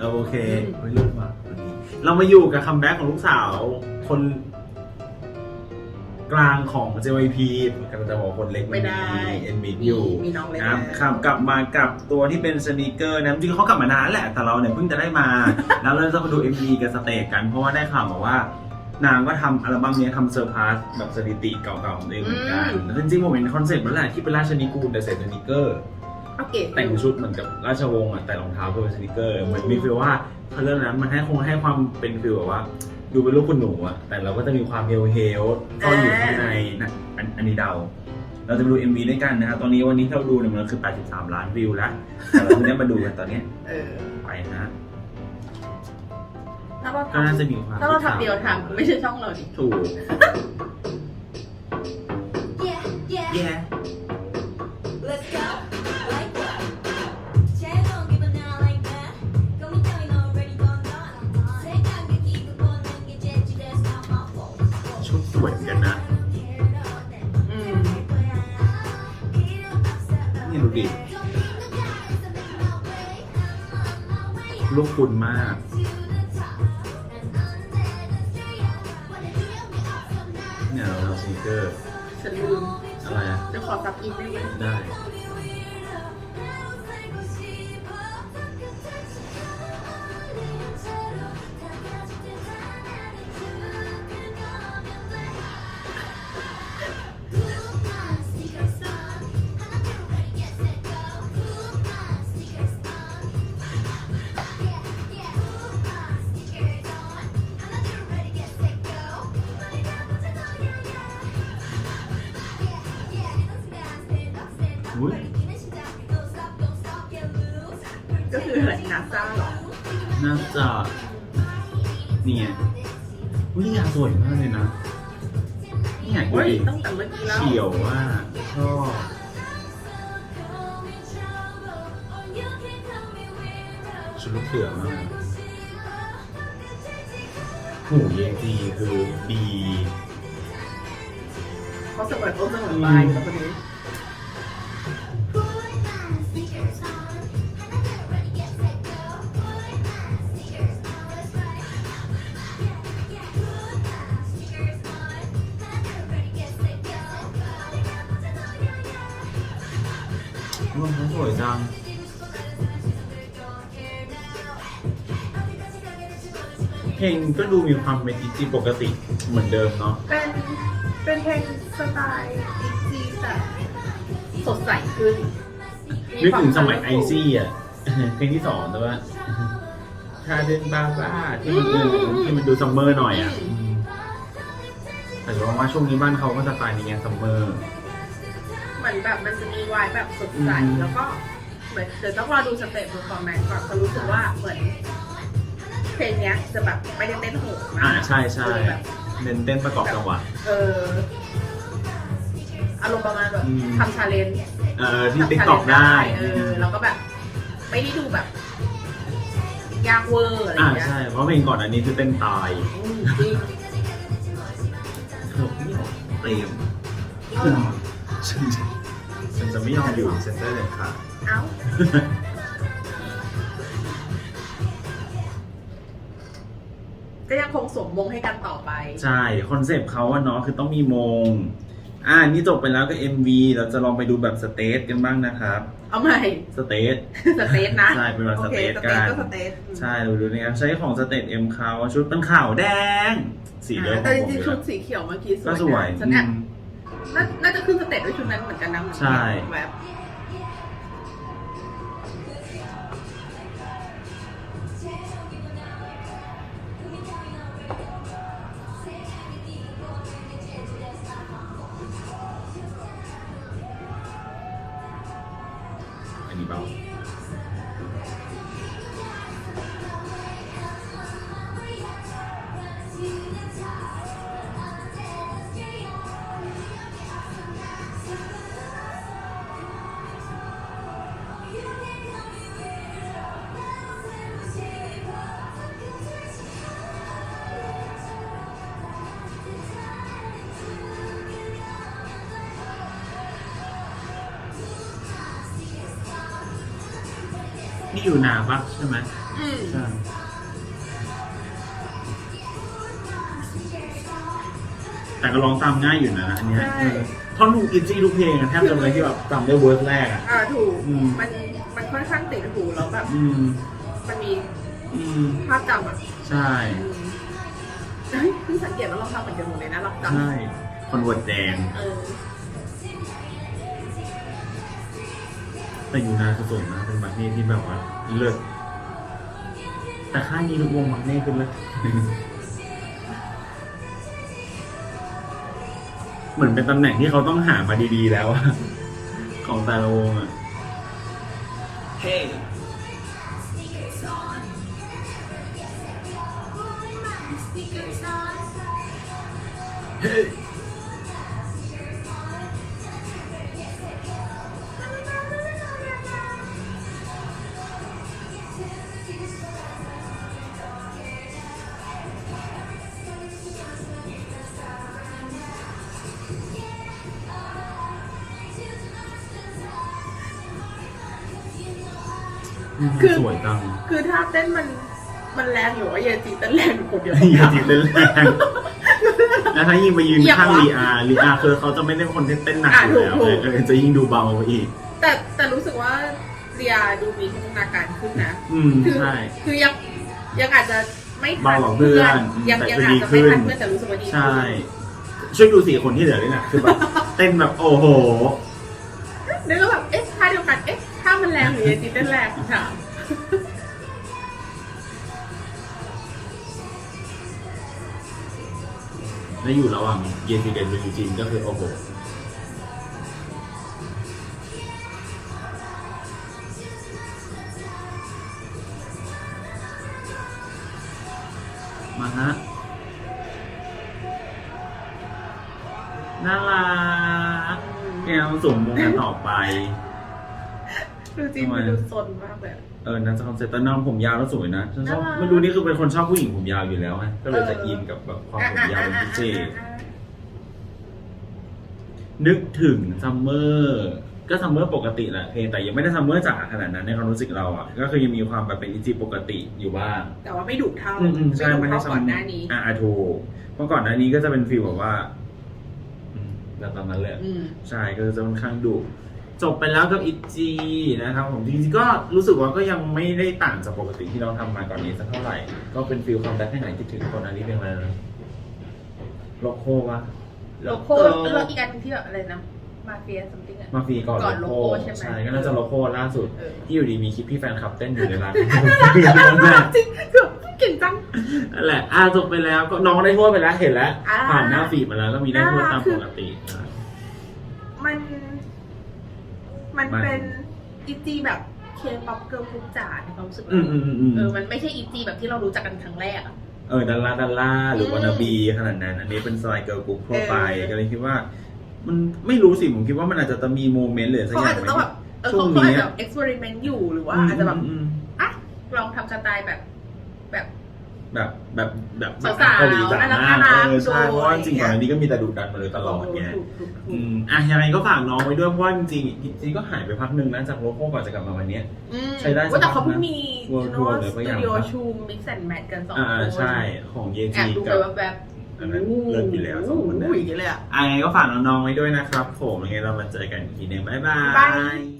เออโอเคอืมเฮ้ยเลิศว่ะวันนี้เรามาอยู่กับคัมแบ็กของลูกสาวคน กลางของ JYP กำลังจะบอกคนเล็กไม่ได้เอ็นบิอยู่มีน้องเล็กนะครับแล้ว ครับกลับมากับตัวที่เป็นสนีกเกอร์นะจริงๆเขากลับมานานแหละ แต่เราเนี่ยเพิ่งจะได้มา แล้วเราจะมาดู MV กับสเตจกัน เพราะว่าได้ข่าวมาว่า นางก็ทำอัลบั้มเนี้ยทำเซอร์พาสแบบสถิติเก่าๆของตัวเองเหมือนกันแล้วจริงๆผมเห็นคอนเซ็ปต์นั่นแหละที่เป็นราชนิกูลแต่ใส่สนีกเกอร์ โอเคแต่งชุดเหมือนกับราชวงศ์อะแต่รองเท้าคือเป็นสนิเกอร์เหมือนมีฟีลว่าเขาเรื่องนั้นมันให้คงให้ความเป็นฟีลแบบว่า ดูเป็นลูกคุณหนูอะแต่เราก็จะมีความเฮลเฮลซ่อนอยู่ข้างในนะอันอันนี้เดา เราจะไปดู MV ด้วยกันนะครับตอนนี้วันนี้ที่เราดูเนี่ยมันคือ 83 ล้านวิวแล้วแต่เราเพิ่งได้มาดูกันตอนเนี้ยเออไปนะถ้าเราก็น่าจะทำมีความถ้าเราทำเดียวทำไม่ใช่ช่องเราดิ ถูก Yeah, yeah, แย่ ดูดิลูกคุณมาก เนี่ยเราทำสนิเกอร์ฉันลืมอะไรอะจะขอซับอินได้ไหมได้ ก็คืออะไรนาซาเหรอ น่าจะนี่ไงวิยาสวยมากเลยนะนี่ไงดูเฮ้ยดิตั้งแต่เมื่อกี้แล้วเขียวว่าชอบชุดลูกเสือมากหูเยจีคือดี เขาเสมอต้นเสมอปลายกับคนนี้ เพลงก็ดูมีความเป็นอีจีปกติเหมือนเดิมเนาะเป็นเป็นเพลงสไตล์อีซีแต่สดใสขึ้นนึกถึงสมัยไอซี่อะเพลงที่สองแต่ว่าชาเดนบาบ้าที่มันเออที่มันดูซัมเมอร์หน่อยอะอืมแต่ว่าว่าช่วงนี้บ้านเขาก็สไตล์นี้ไงซัมเมอร์เหมือนแบบมันจะมีวายแบบสดใสอืมแล้วก็เหมือนเดี๋ยวต้องรอดูสเต็ปเพอร์ฟอร์แมนซ์ก่อนเขาะรู้สึกว่าเหมือน เพลงเนี้ยจะแบบไม่ได้เต้นโหดมากอ่าใช่ใช่คือแบบเน้นเต้นประกอบจังหวะ เอออารมณ์ประมาณแบบอืม ทำชาเลนจ์เออที่ติ๊กตอกได้เออแล้วก็แบบ ไม่ได้ดูแบบยากเวอร์อะไรออ่าย่างเงี้ยใช่เพราะเพลงก่อนอันนี้คือเต้นตายอืมจริงเธอไม่ยอมเตรียมฉันจะฉันจะไม่ยอมอยู่เซ็นเตอร์เลยค่ะ เอ้าก็ คงสวมมงให้กันต่อไป ใช่คอนเซปต์เขาอะเนาะคือต้องมีโมง อ่านี่จบไปแล้วก็ MV เราจะลองไปดูแบบสเตจกันบ้างนะครับเอาใหม่สเตจสเตทนะ ใช่เป็นแบบโอเคสสเตเตททกันก็สเตทใช่เราดูนะครับใช้ของสเตจเอ็มเขาชุดเป็นขาวแดง สีเดิมขแต่องจผมริงอยู่ๆชุแล้ดวสีเขียวเมื่อกี้สวยก็สวยนะฉันเนี่ยอืมน่าน่าจะขึ้นสเต็ปด้วยชุดนั้นเหมือนกันนะใช่แบบ นี่อยู่นานปะใช่ไหมอืมใช่แต่ก็ร้องตามง่ายอยู่นะอันเนี้ยใช่เออท่อนถูกอินจี้ทุกเพลงอะแทบจะเลยที่แบบจำได้เวิร์สแรกอะ อ่าถูก อืม มันมันค่อนข้างติดหูแล้วแบบ อืม มันมีอืม ภาพจำอะใช่ อืมเฮ้ยเพิ่งสังเกตว่าเราทำเหมือนกันหมดเลยนะเราจำใช่ คอนเวิร์ตแดงเออ แต่ยูนาคือสวยมากเป็นมักเน่ที่แบบว่าเลิศแต่ค่ายนี้ทุกวงมักเน่ขึ้นเลยเหมือนเป็นตำแหน่งที่เขาต้องหามาดีๆแล้วอะของแต่ละวงอะเฮ้เฮ้ คือ สวยจังคือท่าเต้นมันมันแรงหรือว่าเยจีเต้นแรงอยู่คนเดียวอย่าจีบเต้นแรงแล้วถ้ายิ่งไปยืนเอียงข้างวะลีอาลีอาคือเขาจะไม่ได้คนที่เต้นหนักอะอยู่แล้วถูกๆเออจะยิ่งดูเบาไปอีก แต่แต่รู้สึกว่าเรียดูมีพัฒนาการขึ้นนะอืมคือใช่คือยังยังอาจจะไม่ทัเบานกว่าเพื่อนยังแต่ยังคืออาจดีจะขึ้ไม่นทันเพื่อนแต่รู้สึกว่าดีขึ้นใช่ช่วยดูสี่คนที่เหลือด้วยนะคือแบบเต้นแบบโอ้โหนึกว่าแบบเอ๊ะท่าเดียวกันเอ๊ะท่า มันแรงหรือเยจีเต้นแรงถามแล้วอยู่ระหว่างเยนซีกับยูจินก็คือโอ้โหมาฮะน่ารักแกวสุ่มวงกันต่อไป ดูจีนมันดูซนมากเลยเออน่าจะคอนเซ็ปต์แต่น้องผมยาวแล้วสวยนะฉันชอบน่ารัก ไม่รู้นี่คือเป็นคนชอบผู้หญิงผมยาวอยู่แล้วไงก็เลยจะเอออิอินกับแบบความอะผมอะยาวอะเป็นอะพิเศษอะนึกถึงซัมเมอร์ก็ซัมเมอร์ปกติแหละเพลงแต่ยังไม่ได้ซัมเมอร์จ๋าขนาดนั้นในความรู้สึกเราอะก็คือยังมีความแบบเป็นอีจีปกติอยู่บ้าง แต่ว่าไม่ดุเท่าอืมอืมใช่ไม่ไม่ดุได้เท่าก่อนหน้านี้ อ่าถูกเมื่อก่อนหน้านี้ก็จะเป็นฟีลแบบว่า อืมแบบตอนนั้นเลยอืม ใช่ก็จะค่อนข้างดุ จบไปแล้วกับอีจีนะครับผมจริงๆก็รู้สึกว่าก็ยังไม่ได้ต่างจากปกติที่เราทำมาก่อนนี้สักเท่าไหร่ ก็เป็นฟีลความแบ็คให้ไหนคิดถึงคนอันนี้เป็นอะไรนะโลโก้ปะโลโก้แล้วอีกอันหนึ่งที่แบบอะไรนะ มาเฟียซัมติงอะมาฟรีก่อนก่อนโลโลโก้โก้ใช่ไหม ใช่ก็น่าจะโลโก้ล่าสุด เออที่อยู่ดีมีคลิปพี่แฟนคลับเต้นอยู่ในร้าน จริงคือเก่งจัง นั่นแหละอะจบไปแล้วก็น้องได้ทั่วไปแล้วเห็นแล้ว อ่าผ่านหน้าฟีดมาแล้วก็มีได้ทั่วน่ารัตากมคือปกติอะมัน มันมันเป็นอีจีแบบเคป๊อปเกิร์ลกรุ๊ปจ๋าในความรู้สึกอืเรามอืมอืมอืมเออมันไม่ใช่อีจีแบบที่เรารู้จักกันครั้งแรกอะ เออดัลล่าดัลล่าหรืออืมวานาบีขนาดนั้น อันนี้เป็นสไตล์เกิร์ลกรุ๊ปทั่วไปเออ ก็เลยคิดว่า มันไม่รู้สิผมคิดว่ามันอาจจะต้องมีโมเมนต์หรือสักเขาอย่าอางจจะไหมต้องแบบเออช่วเขางเขาอาจนี้จะแบบเอ็กซ์เพร์เมนต์อยู่หรือว่าอาจจะแบบอืมอะลองทำสไตล์แบบแบบ แบบแบบแบบแบบสาวๆเกาหลีจ๋าน่ารักมากน่ารักเออใช่ดูเพราะว่าจริงๆอะไรก่อนอย่างเงี้ยอันนี้ก็มีแต่ดุดันมาเลยตลอดไงถูกถูกถูอืกมอะยังไงก็ฝากน้องไว้ด้วยเพราะว่าจริงๆจริงๆก็หายไปพักหนึ่งนะจากโลโก้ก่อนจะกลับมาวันเนี้ย อืมใช้ได้ว่าแต่เขาเพิ่งสักพักนะมี World โน้ Tour ตหรือสว่าตูอย่างดิโอไรชูมิกซ์แอนด์แมทกันสองอ่าคนใช่ของเยแอจีบดูกัไปบว่าแบบอันนั้นเลิศอยู่แล้วสองคนนั้นโอ้ยอย่างเงี้ยเลยอะ อะยังไงก็ฝากน้องๆไว้ด้วยนะครับผมยังไงเรามาเจอกันอีกทีหนึงบ๊ายบาบ๊ายบาย ย